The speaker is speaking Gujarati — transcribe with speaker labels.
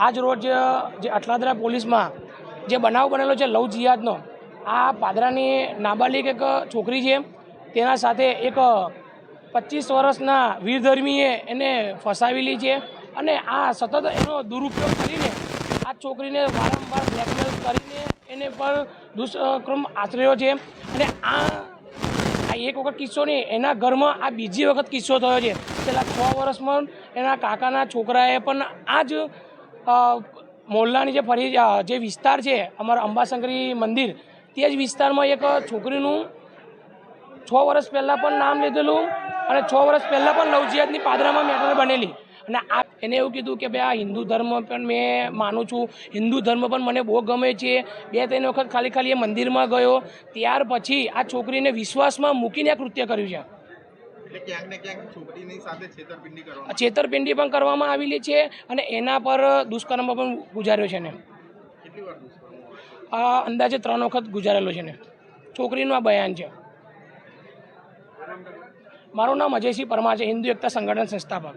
Speaker 1: આજ રોજ જે અઠલાદરા પોલીસમાં જે બનાવ બનેલો છે લવ જિયાદનો, આ પાદરાની નાબાલિક એક છોકરી છે, તેના સાથે એક પચીસ વર્ષના વીરધર્મીએ એને ફસાવેલી છે અને આ સતત એનો દુરુપયોગ કરીને આ છોકરીને વારંવાર બ્લેકમેલ કરીને એને પણ દુષ્કર્મ આચર્યો છે અને આ આ એક વખત કિસ્સો નહીં, એના ઘરમાં આ બીજી વખત કિસ્સો થયો છે. છેલ્લા છ વર્ષમાં એના કાકાના છોકરાએ પણ આ જ મોહલ્લાની જે ફરી જે વિસ્તાર છે, અમારા અંબાશંકરી મંદિર, તે જ વિસ્તારમાં એક છોકરીનું છ વર્ષ પહેલાં પણ નામ લીધેલું અને છ વર્ષ પહેલાં પણ નવજીયાતની પાદરામાં મેટર બનેલી. અને આ એને એવું કીધું કે ભાઈ, આ હિન્દુ ધર્મ પણ મેં માનું છું. હિન્દુ ધર્મ પણ મને બહુ ગમે છે. બે, ત્રણ વખત ખાલી ખાલી એ મંદિરમાં ગયો. ત્યાર પછી આ છોકરીને વિશ્વાસમાં મૂકીને આ કૃત્ય કર્યું છે.
Speaker 2: એટલે ક્યાંક ને ક્યાંક છોકરીની સાથે છેતરપિંડી કરવામાં
Speaker 1: છેતરપિંડી પણ કરવામાં આવેલી છે અને એના પર દુષ્કર્મ પણ ગુજાર્યો છે ને.
Speaker 2: કેટલી વાર
Speaker 1: આ અંદાજે ત્રણ વખત ગુજારેલો છે ને. છોકરીનું આ બયાન છે. મારું નામ અજયસિંહ પરમાર છે હિન્દુ એકતા સંગઠન સંસ્થાપક.